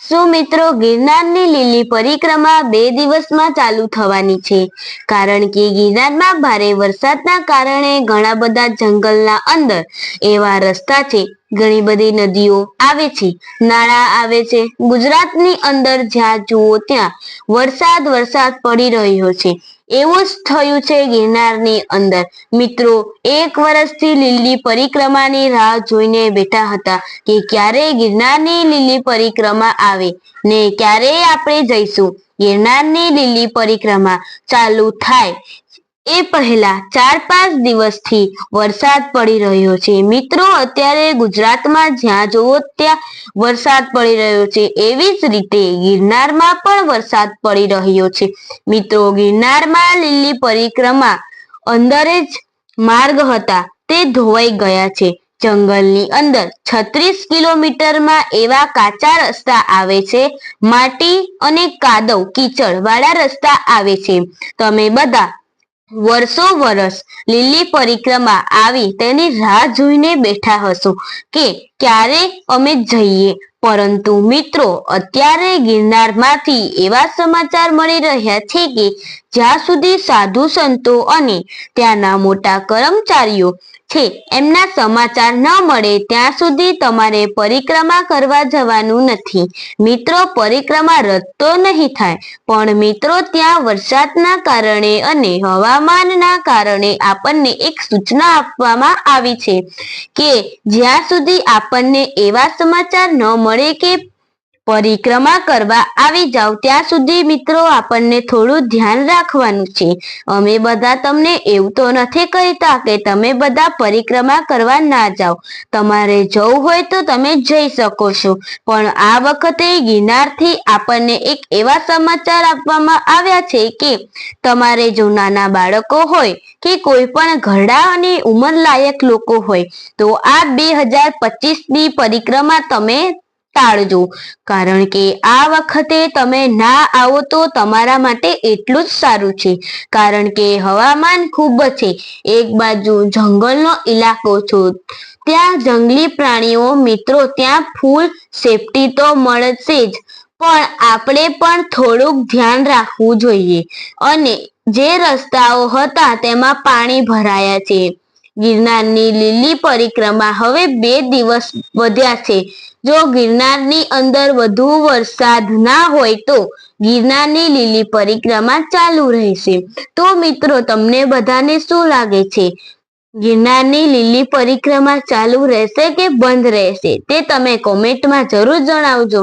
શું મિત્રો ગિરનારની લીલી પરિક્રમા બે દિવસમાં ચાલુ થવાની છે? કારણ કે ગિરનારમાં ભારે વરસાદના કારણે ઘણા બધા જંગલના અંદર એવા રસ્તા છે ઘણી બધી નદીઓ આવે છે. નાળા આવે છે. ગુજરાતની અંદર જ્યાં જુઓ ત્યાં વરસાદ વરસાદ પડી રહ્યો છે. એવું જ થયું છે ગિરનારની અંદર. મિત્રો, એક વર્ષથી લીલી પરિક્રમાની રાહ જોઈને બેઠા હતા કે ક્યારે ગિરનારની લીલી પરિક્રમા આવે ને ક્યારે આપણે જઈશું. ગિરનારની લીલી પરિક્રમા ચાલુ થાય. એ પહેલા ચાર પાંચ દિવસથી વરસાદ પડી રહ્યો છે. મિત્રો, અત્યારે ગુજરાતમાં જ્યાં જુઓ ત્યાં વરસાદ પડી રહ્યો છે. એવી જ રીતે ગિરનારમાં પણ વરસાદ પડી રહ્યો છે. મિત્રો, ગિરનારમાં લીલી પરિક્રમા અંદર જ માર્ગ હતા. તે ધોવાઈ ગયા છે. જંગલની અંદર છત્રીસ કિલોમીટરમાં એવા કાચા રસ્તા આવે છે. માટી અને કાદવ, કીચડ વાળા રસ્તા આવે છે. તમે બધા વર્ષો વર્ષ લીલી પરિક્રમા આવી તેની રાહ જોઈને બેઠા હશો કે ક્યારે અમે જઈએ? પરંતુ મિત્રો, અત્યારે ગિરનારમાંથી એવા સમાચાર મળી રહ્યા છે કે જ્યાં સુધી સાધુ સંતો અને ત્યાંના મોટા કર્મચારીઓ છે, એમના સમાચાર ન મળે ત્યાં સુધી તમારે પરિક્રમા કરવા જવાનું નથી. મિત્રો, પરિક્રમા રદ તો નહીં થાય, પણ મિત્રો, ત્યાં વરસાદના કારણે અને હવામાનના કારણે આપણને એક સૂચના આપવામાં આવી છે કે જ્યાં સુધી આપણને એવા સમાચાર ન મળે કે પરિક્રમા કરવા આવી જાવ ત્યાં સુધી મિત્રો આપણને થોડું ધ્યાન રાખવાનું છે. અમે બધા તમને એવું તો નથી કહેતા કે તમે બધા પરિક્રમા કરવા ના જાઓ તમારે જવું હોય તો તમે જઈ શકો છો. પણ આ વખતે ગિરનારથી આપણને એક એવા સમાચાર આપવામાં આવ્યા છે કે તમારે જો નાના બાળકો હોય કે કોઈ પણ ઘરડા અને ઉંમરલાયક લોકો હોય તો આ બે હજાર પચીસની પરિક્રમા તમે ટાળજો. કારણ કે આ વખતે તમે ના આવો તો તમારા માટે એટલું જ સારું છે. કારણ કે હવામાન ખૂબ છે. એક બાજુ જંગલનો ઇલાકો છો. ત્યાં જંગલી પ્રાણીઓ, મિત્રો, ત્યાં ફૂલ સેફટી તો મળશે જ. પણ આપણે પણ થોડુંક ધ્યાન રાખવું જોઈએ. અને જે રસ્તાઓ હતા તેમાં પાણી ભરાયા છે. ગિરનારની લીલી પરિક્રમા હવે બે દિવસ વધ્યા છે. જો ગિરનારની અંદર વધુ વરસાદ ના હોય તો ગિરનારની લીલી પરિક્રમા ચાલુ રહેશે. તો મિત્રો, તમને બધાને શું લાગે છે? ગિરનારની લીલી પરિક્રમા ચાલુ રહેશે કે બંધ રહેશે? તે તમે કોમેન્ટમાં જરૂર જણાવજો.